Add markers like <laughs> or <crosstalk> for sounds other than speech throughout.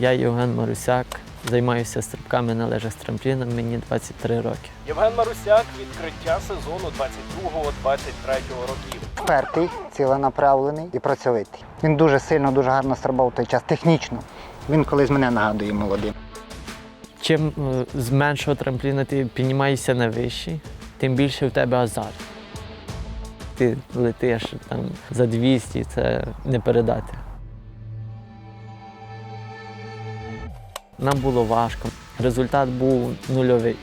Я Євген Марусяк, займаюся стрибками на лежах з трампліном, мені 23 роки. Євген Марусяк відкриття сезону 22-23 років. Впертий, ціленаправлений і працьовитий. Він дуже сильно, дуже гарно стрибав той час, технічно. Він колись мене нагадує молодим. Чим е, з меншого трампліна ти піднімаєшся на вищий, тим більше в тебе азарт. Ти летиш там за 200, це не передати. Нам було важко. Результат був нульовий.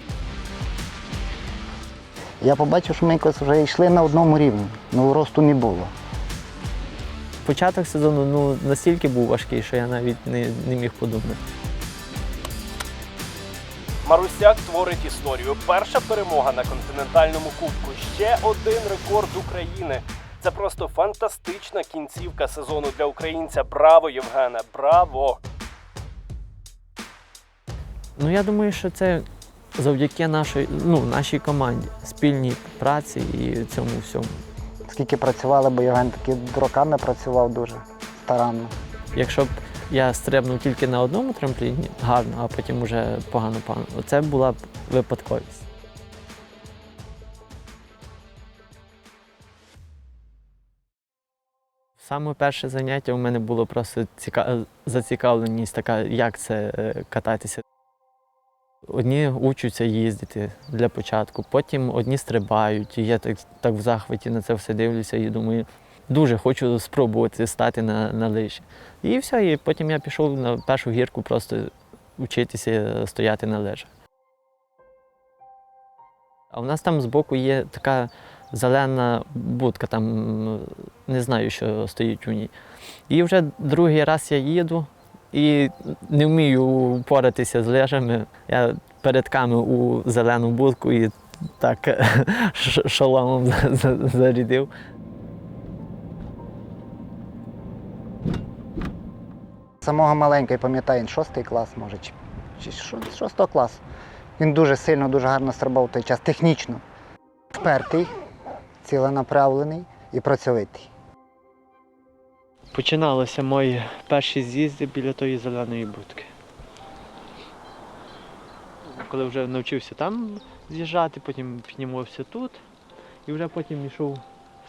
Я побачив, що ми якось вже йшли на одному рівні, ну росту не було. Початок сезону ну, настільки був важкий, що я навіть не, не міг подумати. Марусяк творить історію. Перша перемога на континентальному кубку. Ще один рекорд України. Це просто фантастична кінцівка сезону для українця. Браво, Євгене! Браво! Ну я думаю, що це завдяки нашій, ну, нашій команді, спільній праці і цьому всьому. Скільки працювали, бо Євген таки роками працював дуже старанно. Якщо б я стрибнув тільки на одному трампліні гарно, а потім уже погано погано, це була б випадковість. Саме перше заняття у мене було просто ціка... зацікавленість така, як це е, кататися. Одні учаться їздити для початку, потім одні стрибають. І я так, так в захваті на це все дивлюся і думаю, дуже хочу спробувати стати на, на лижі. І все, і потім я пішов на першу гірку просто вчитися стояти на лежах. А у нас там збоку є така зелена будка, там не знаю, що стоїть у ній. І вже другий раз я їду і не вмію поратися з лежами. Я передками у зелену будку і так <laughs> шоломом за- за- зарядив. Самого маленького, пам'ятаю, шостий клас, може, чи, шостого класу. Він дуже сильно, дуже гарно стрибав той час, технічно. Впертий, ціленаправлений і працьовитий. Починалися мої перші з'їзди біля тої зеленої будки. Коли вже навчився там з'їжджати, потім піднімався тут і вже потім йшов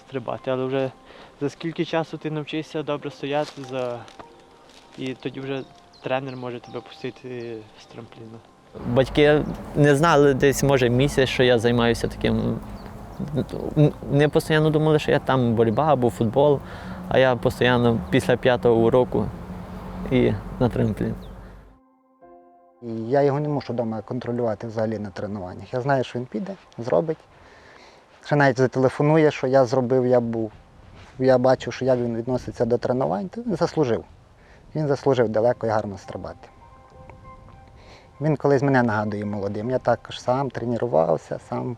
стрибати. Але вже за скільки часу ти навчишся добре стояти, за... і тоді вже тренер може тебе пустити з трампліну. Батьки не знали десь, може, місяць, що я займаюся таким. Не постійно думали, що я там боротьба або футбол, а я постійно після п'ятого уроку і на трамплін. Я його не мушу вдома контролювати взагалі на тренуваннях. Я знаю, що він піде, зробить. Ще навіть зателефонує, що я зробив, я був. Я бачу, що як він відноситься до тренувань, то він заслужив. Він заслужив далеко і гарно стрибати. Він колись мене нагадує молодим. Я також сам тренувався, сам,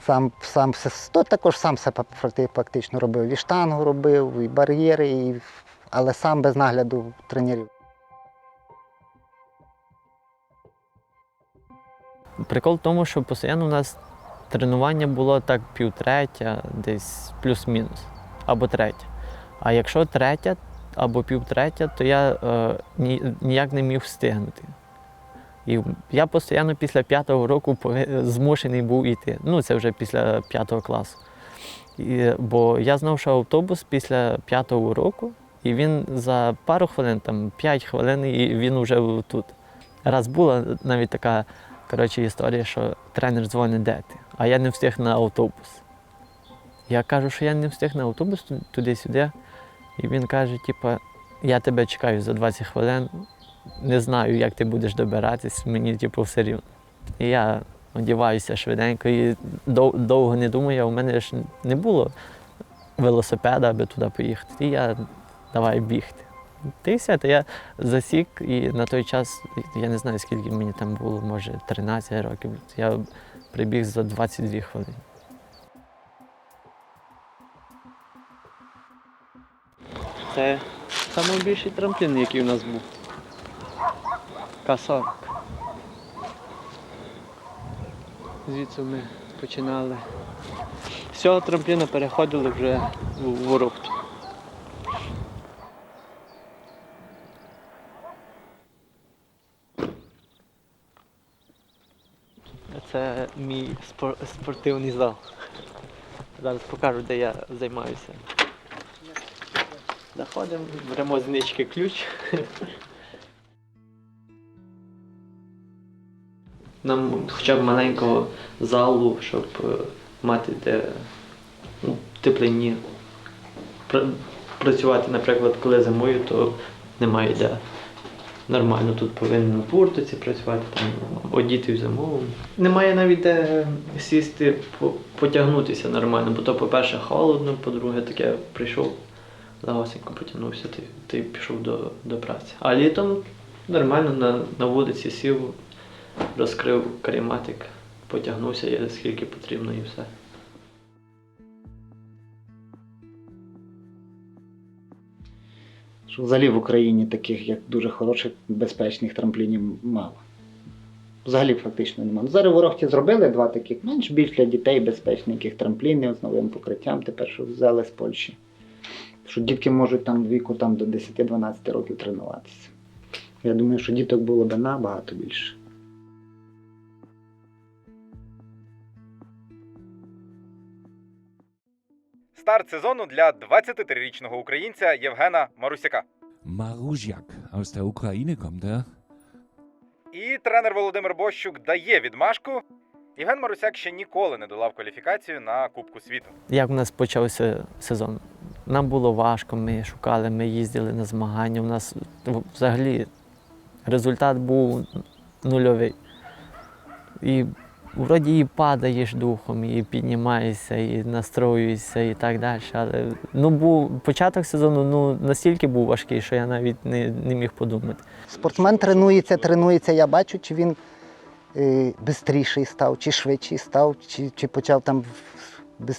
сам, сам все, то також сам все факти- фактично робив. І штангу робив, і бар'єри, і, але сам без нагляду тренерів. Прикол в тому, що постійно у нас тренування було так півтретя, десь плюс-мінус, або третя. А якщо третя або півтретя, то я е, ні, ніяк не міг встигнути. І я постійно після п'ятого року змушений був іти. Ну, це вже після п'ятого класу. І, бо я знав, що автобус після п'ятого уроку, і він за пару хвилин, там 5 хвилин, і він вже тут. Раз була навіть така коротше, історія, що тренер дзвонить, де ти, а я не встиг на автобус. Я кажу, що я не встиг на автобус туди-сюди. І він каже, типа, я тебе чекаю за 20 хвилин, не знаю, як ти будеш добиратись, мені типу, все рівно. І я одіваюся швиденько і дов- довго не думаю, у мене ж не було велосипеда, аби туди поїхати. І я давай бігти. Та все, то я засік, і на той час, я не знаю, скільки мені там було, може 13 років. Я прибіг за 22 хвилини. Це найбільший трамплін, який у нас був. Касарк. Звідси ми починали. З цього трампліна переходили вже в ворогту. Це мій спор спортивний зал. Зараз покажу, де я займаюся. Заходимо, беремо з нички ключ. Нам хоча б маленького залу, щоб е, мати де ну, теплині. Пр- Працювати, наприклад, коли зимою, то немає де. Нормально тут повинен на пуртиці працювати, там одіти в зимовому. Немає навіть де сісти, по- потягнутися нормально, бо то, по-перше, холодно, по-друге, таке прийшов, легосенько потягнувся, ти, ти пішов до, до праці. А літом нормально на, на вулиці сів, розкрив каріматик, потягнувся, я скільки потрібно і все. Взагалі в Україні таких як дуже хороших, безпечних трамплінів мало. Взагалі фактично немає. Ну, Зараз в Ворохті зробили два таких, менш більш для дітей безпечненьких трамплінів з новим покриттям, тепер що взяли з Польщі. Що дітки можуть там віку там, до 10-12 років тренуватися. Я думаю, що діток було б набагато більше. Старт сезону для 23-річного українця Євгена Марусяка. Marusiak aus der Ukraine kommt er. І тренер Володимир Бощук дає відмашку. Євген Марусяк ще ніколи не долав кваліфікацію на Кубку світу. Як в нас почався сезон? Нам було важко, ми шукали, ми їздили на змагання. У нас взагалі результат був нульовий. І вроді і падаєш духом, і піднімаєшся, і настроюєшся, і так далі. Але ну, був, початок сезону ну, настільки був важкий, що я навіть не, не міг подумати. Спортсмен тренується, тренується, я бачу, чи він е, бистріший став, чи швидший став, чи, чи почав там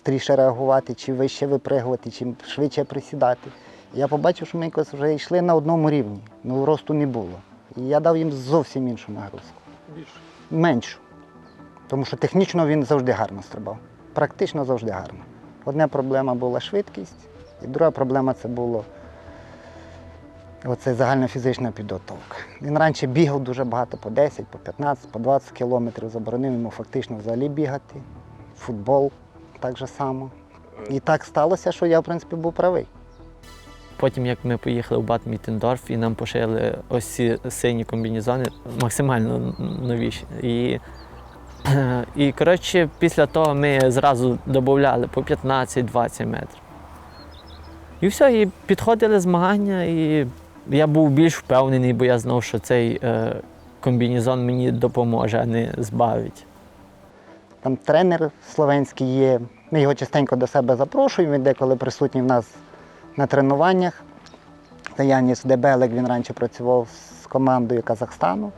швидше реагувати, чи вище випригувати, чи швидше присідати. Я побачив, що ми якось вже йшли на одному рівні, ну росту не було. І я дав їм зовсім іншу нагрузку. Меншу. Тому що технічно він завжди гарно стрибав. Практично завжди гарно. Одна проблема була швидкість, і друга проблема це було Оце загальна фізична підготовка. Він раніше бігав дуже багато, по 10, по 15, по 20 кілометрів. Заборонив йому фактично взагалі бігати. Футбол так же само. І так сталося, що я, в принципі, був правий. Потім, як ми поїхали в Бат Міттендорф, і нам пошили ось ці сині комбінезони, максимально новіші. І, <clears throat> і коротше, після того ми зразу додавали по 15-20 метрів. І все, і підходили змагання, і я був більш впевнений, бо я знав, що цей е, комбінезон мені допоможе, а не збавить. Там тренер словенський є. Ми його частенько до себе запрошуємо. Він деколи присутній в нас на тренуваннях. Це Яніс Дебелек, він раніше працював з командою Казахстану.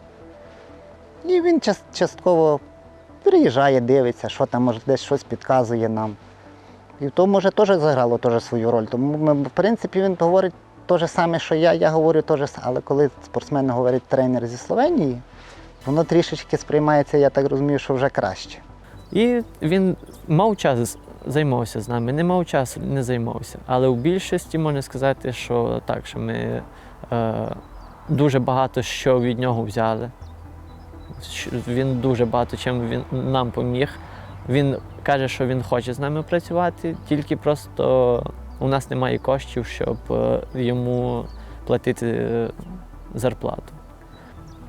І він частково приїжджає, дивиться, що там, може, десь щось підказує нам. І то, може, теж заграло теж свою роль. Тому ми, в принципі, він говорить те ж саме, що я, я говорю те ж саме. Але коли спортсмен говорить тренер зі Словенії, воно трішечки сприймається, я так розумію, що вже краще. І він мав час, займався з нами, не мав часу, не займався. Але в більшості можна сказати, що так, що ми е, дуже багато що від нього взяли. Він дуже багато чим він нам поміг. Він каже, що він хоче з нами працювати, тільки просто у нас немає коштів, щоб е, йому платити е, зарплату.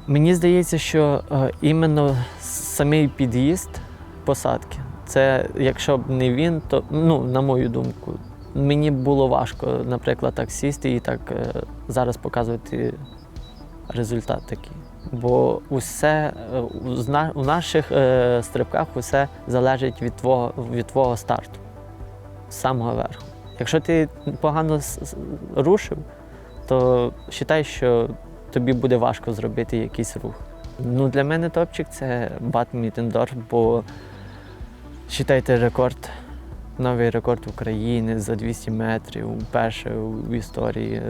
Мені здається, що е, іменно самий під'їзд посадки. Це якщо б не він, то ну, на мою думку, мені було важко, наприклад, так сісти і так зараз показувати результат такий. Бо усе е, у наших е, стрибках усе залежить від твого, від твого старту, з самого верху. Якщо ти погано рушив, то вважай, що тобі буде важко зробити якийсь рух. Ну, для мене топчик це Бат Мітендорф, бо вважайте рекорд, новий рекорд України за 200 метрів, перше в історії.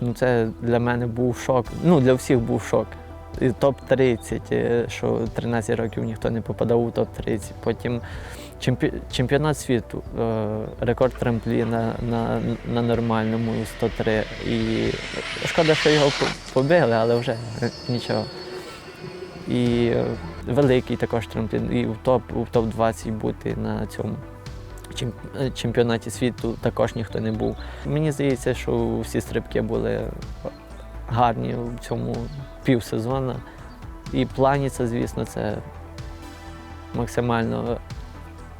Ну, це для мене був шок. Ну, для всіх був шок. І топ-30, е, що 13 років ніхто не попадав у топ-30. Потім чемпі- чемпіонат світу, е, рекорд трампліна на, на нормальному 103. І шкода, що його побили, але вже нічого. І е, великий також трамплін, і в топ, в топ-20 бути на цьому чемпіонаті світу також ніхто не був. Мені здається, що всі стрибки були гарні в цьому півсезону. І планіця, звісно, це максимально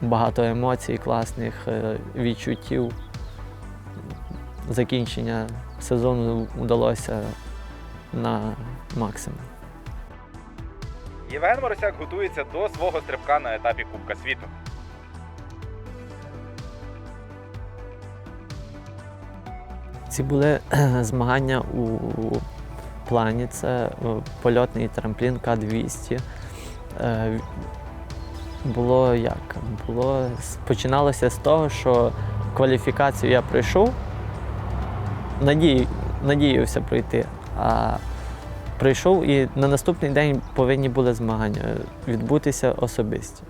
багато емоцій, класних е, відчуттів. Закінчення сезону вдалося на максимум. Євген Марусяк готується до свого стрибка на етапі Кубка світу. Ці були змагання у плані. Це е, польотний трамплін К-200. Е, Було як? Було, починалося з того, що кваліфікацію я пройшов, надію, надіявся пройти. А прийшов і на наступний день повинні були змагання відбутися особисті.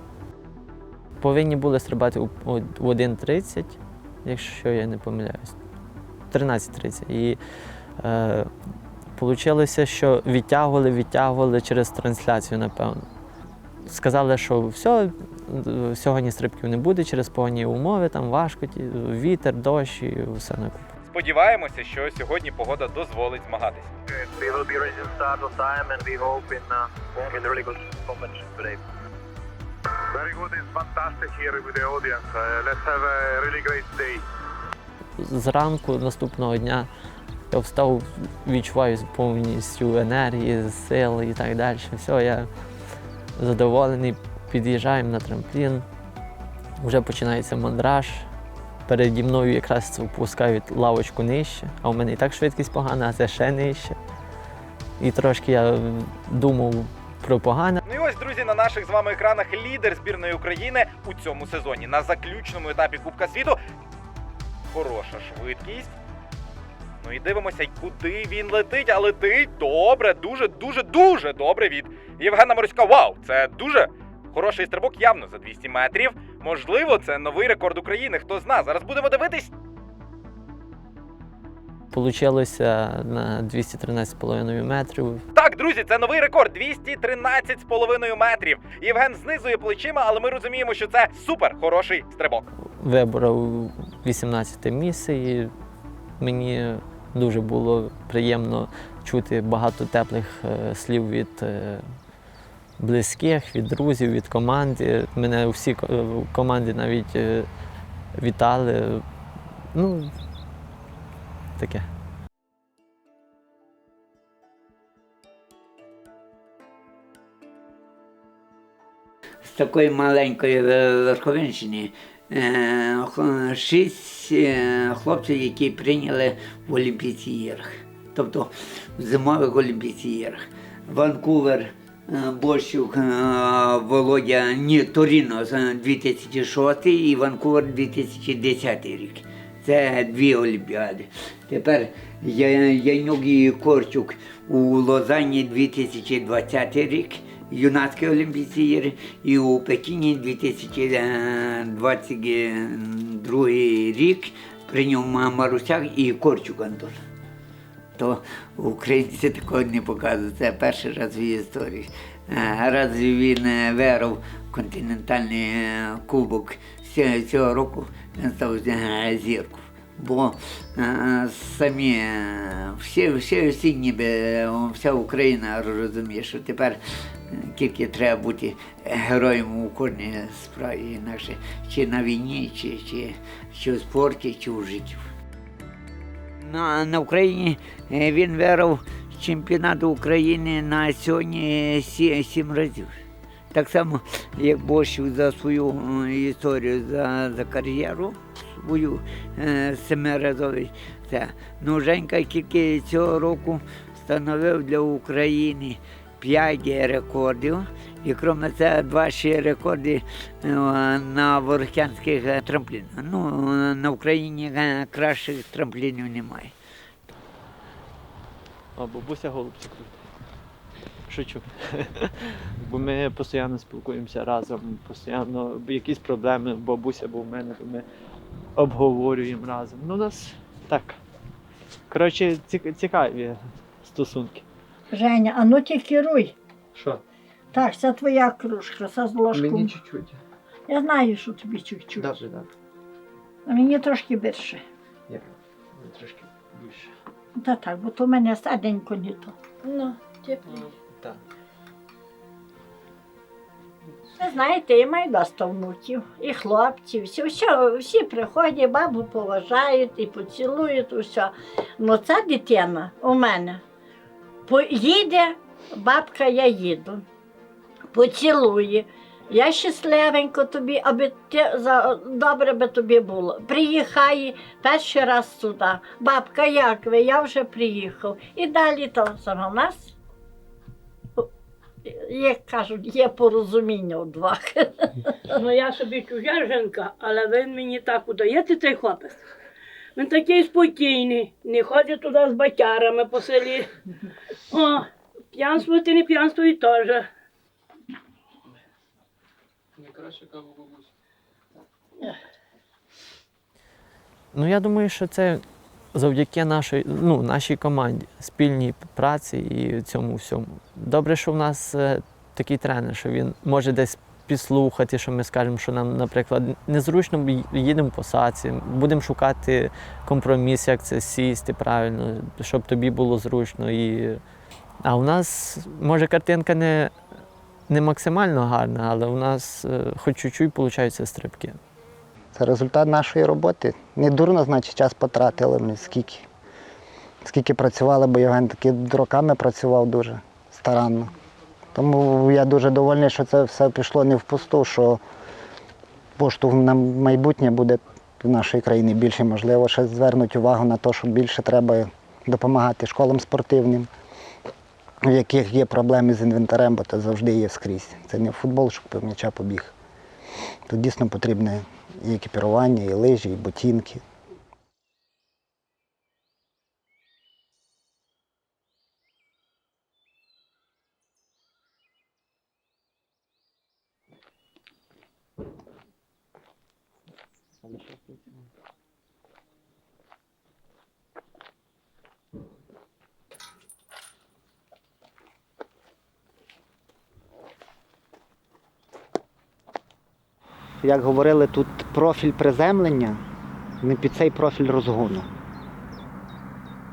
Повинні були стрибати в 1.30, якщо я не помиляюсь. 13.30. І е, вийшло, що відтягували, відтягували через трансляцію, напевно. Сказали, що все, сьогодні стрибків не буде через погані умови, там важко, вітер, дощ і все на купу. Сподіваємося, що сьогодні погода дозволить and in, uh. Very good. It's fantastic here with the audience. Uh, let's have a really great day. Зранку наступного дня я встав, відчуваю повністю енергії, сили і так далі. Все, я задоволений, під'їжджаємо на трамплін, вже починається мандраж. Переді мною якраз впускають лавочку нижче, а у мене і так швидкість погана, а це ще нижче. І трошки я думав про погане, Ну і ось, друзі, на наших з вами екранах лідер збірної України у цьому сезоні на заключному етапі Кубка світу. Хороша швидкість. Ну і дивимося, куди він летить, а летить добре, дуже, дуже, дуже добре від Євгена Морська. Вау! Це дуже хороший стрибок, явно за 200 метрів. Можливо, це новий рекорд України. Хто зна? Зараз будемо дивитись. Получилося на 213,5 метрів. Так, друзі, це новий рекорд 213,5 метрів. Євген знизує плечима, але ми розуміємо, що це супер хороший стрибок. Виборов 18 місце, і мені дуже було приємно чути багато теплих е, слів від е, близьких, від друзів, від команди. Мене всі е, команді навіть вітали. Ну, таке. з такої маленької Верховинщини шість е, хлопців, які прийняли в Олімпійських тобто в зимових Олімпійських. Ванкувер, е, Борщук, е, Володя, ні, Торіно з 2006 і Ванкувер 2010 рік. Це дві Олімпіади. Тепер Янюк і Корчук у Лозанні 2020 рік, юнацькі Олімпійські ігри, і у Пекіні 2022 рік прийняв Марусяк і Корчук Антон. То українці такого не показують. Це перший раз в історії. Раз він е, виграв континентальний е, кубок цього року, він став е, зірку. Бо е, самі е, всі, всі, всі ніби вся Україна розуміє, що тепер е, тільки треба бути героєм у кожній справі, інакше чи на війні, чи, чи, чи у спорті, чи у житті. На, на Україні він виграв чемпіонат України на сьогодні сі- сім разів. Так само, як Борщик за свою е, історію, за, за кар'єру свою е, семиразовий. Це. Ну, Женька тільки цього року встановив для України 5 рекордів. І крім це два ще рекорди е, на ворохтянських е, трамплінах. Ну, на Україні кращих трамплінів немає. А бабуся голубці крутить. Шучу. <laughs> Бо ми постійно спілкуємося разом, постійно якісь проблеми, бабуся був в мене, то ми обговорюємо разом. Ну, у нас так. Коротше, цікаві стосунки. Женя, а ну ти керуй. Що? Так, це твоя кружка, це з ложком. чуть-чуть. Я знаю, що тобі чуть-чуть. Добре, добре. А мені трошки більше. Я трошки більше. Та так, бо то в мене стаденько не то. Ну, теплі. Так. Ви знаєте, я маю внуків, і хлопців, всі, всі, всі приходять, бабу поважають і поцілують, усе. Ну ця дитина у мене поїде, бабка, я їду, поцілує. Я щасливенько тобі, аби ти за добре би тобі було. Приїхає перший раз сюди. Бабка, як ви? Я вже приїхав. І далі то саме нас як кажуть, є порозуміння у двох. Ну я собі чужа жінка, але він мені так удається цей хлопець. Він такий спокійний, не ходить туди з батярами по селі. О, п'янствувати не п'янствує теж. Не краще кабабусь. Ну, я думаю, що це завдяки нашій, ну, нашій команді, спільній праці і цьому всьому. Добре, що в нас е, такий тренер, що він може десь підслухати, що ми скажемо, що нам, наприклад, незручно їдемо по саці, будемо шукати компроміс, як це сісти правильно, щоб тобі було зручно. І... А у нас, може, картинка не, не максимально гарна, але у нас е, хоч чуть-чуть получаються стрибки. Це результат нашої роботи. Не дурно, значить, час потратили ми скільки. Скільки працювали, бо Євген таки роками працював дуже старанно. Тому я дуже довольний, що це все пішло не впусту, що поштовх на майбутнє буде в нашій країні більше. Можливо, ще звернуть увагу на те, що більше треба допомагати школам спортивним, у яких є проблеми з інвентарем, бо це завжди є скрізь. Це не футбол, щоб м'яча побіг. Тут дійсно потрібне і екіпірування, і лижі, і ботинки. Як говорили, тут профіль приземлення не під цей профіль розгону.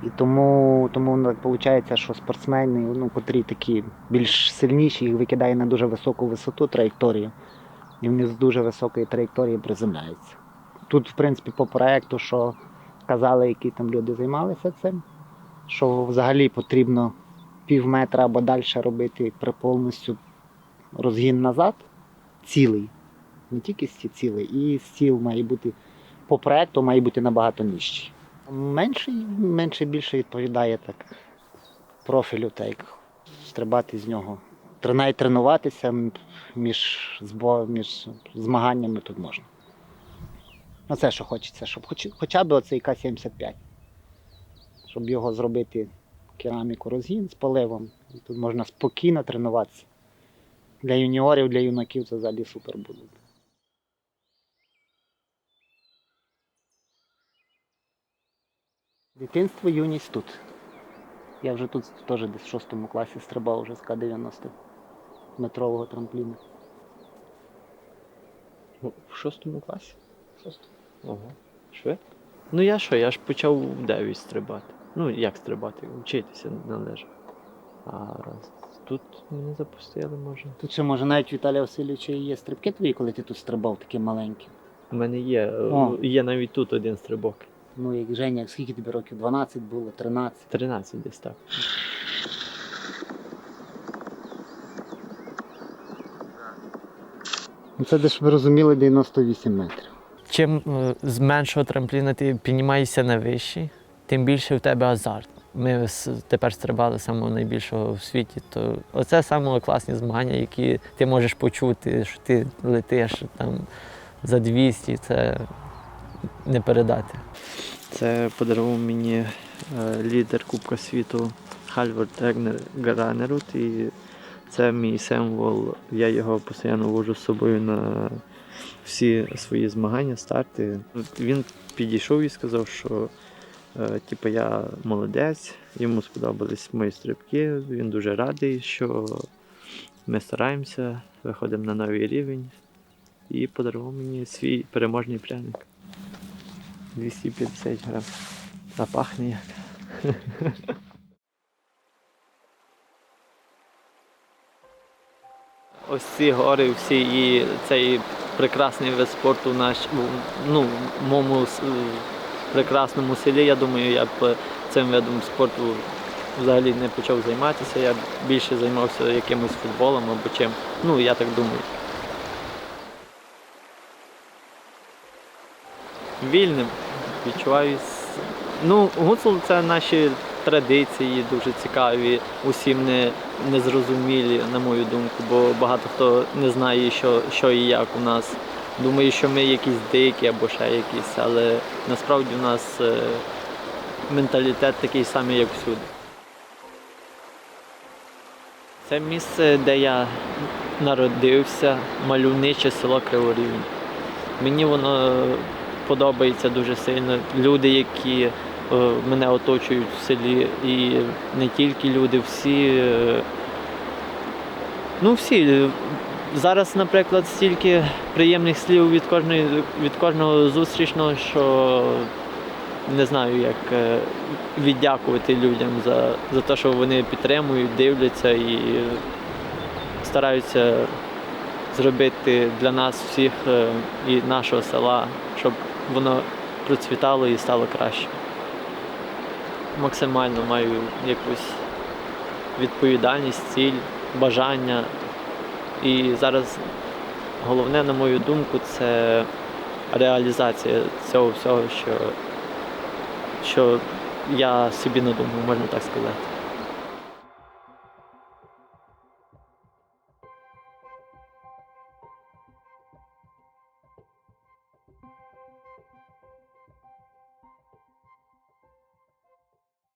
І тому, тому виходить, що спортсмени, ну, котрі такі більш сильніші, їх викидає на дуже високу висоту траєкторію, і вони з дуже високої траєкторії приземляються. Тут, в принципі, по проекту, що казали, які там люди займалися цим, що взагалі потрібно пів метра або далі робити при повністю розгін назад, цілий не тільки цілий, і стіл має бути по проекту має бути набагато нижчий. Менший, менше більше відповідає так профілю, так як стрибати з нього. Навіть тренуватися між, між змаганнями тут можна. Ну це що хочеться, щоб хоч, хоча б оцей К-75. Щоб його зробити кераміку розгін з поливом. Тут можна спокійно тренуватися. Для юніорів, для юнаків це взагалі супер буде. Дитинство, юність тут. Я вже тут теж десь в шостому класі стрибав вже з К-90 метрового трампліну. В шостому класі? Шостому. Ого. Швидко. Ну я що, я ж почав в 9 стрибати. Ну, як стрибати, вчитися належав. А тут мене запустили, може. Тут ще може навіть Віталія Васильовича і є стрибки твої, коли ти тут стрибав, такі маленькі. У мене є, О. є навіть тут один стрибок. Ну, як Женя, скільки тобі років? 12 було, 13. 13 десь так. Ну це десь ви розуміли 98 метрів. Чим е, з меншого трампліна ти піднімаєшся на вищий, тим більше в тебе азарт. Ми тепер стрибали самого найбільшого в світі. То оце саме класні змагання, які ти можеш почути, що ти летиш там за 200, це не передати. Це подарував мені е, лідер Кубка світу Хальвард Егнер Гранерут. І це мій символ. Я його постійно вожу з собою на всі свої змагання, старти. Він підійшов і сказав, що е, типу, я молодець, йому сподобались мої стрибки. Він дуже радий, що Ми стараємося, виходимо на новий рівень і подарував мені свій переможний пряник. 250 грам. А пахне як. <laughs> Ось ці гори, всі і цей прекрасний вид спорту наш, ну, в моєму прекрасному селі, я думаю, я б цим видом спорту взагалі не почав займатися. Я більше займався якимось футболом або чим. Ну, я так думаю. Вільним відчуваюсь. Ну, гуцул це наші традиції дуже цікаві, усім не, незрозумілі, на мою думку, бо багато хто не знає, що, що і як у нас. Думає, що ми якісь дикі або ще якісь, але насправді у нас е, менталітет такий самий, як всюди. Це місце, де я народився, мальовниче село Криворівень. Мені воно подобається дуже сильно. Люди, які е, мене оточують в селі, і не тільки люди, всі. е, Ну, всі. Зараз, наприклад, стільки приємних слів від кожної, від кожного зустрічного, що не знаю, як е, віддякувати людям за, за те, що вони підтримують, дивляться і стараються зробити для нас всіх і нашого села, щоб воно процвітало і стало краще. Максимально маю якусь відповідальність, ціль, бажання. І зараз головне, на мою думку, це реалізація цього всього, що, що я собі надумав, можна так сказати.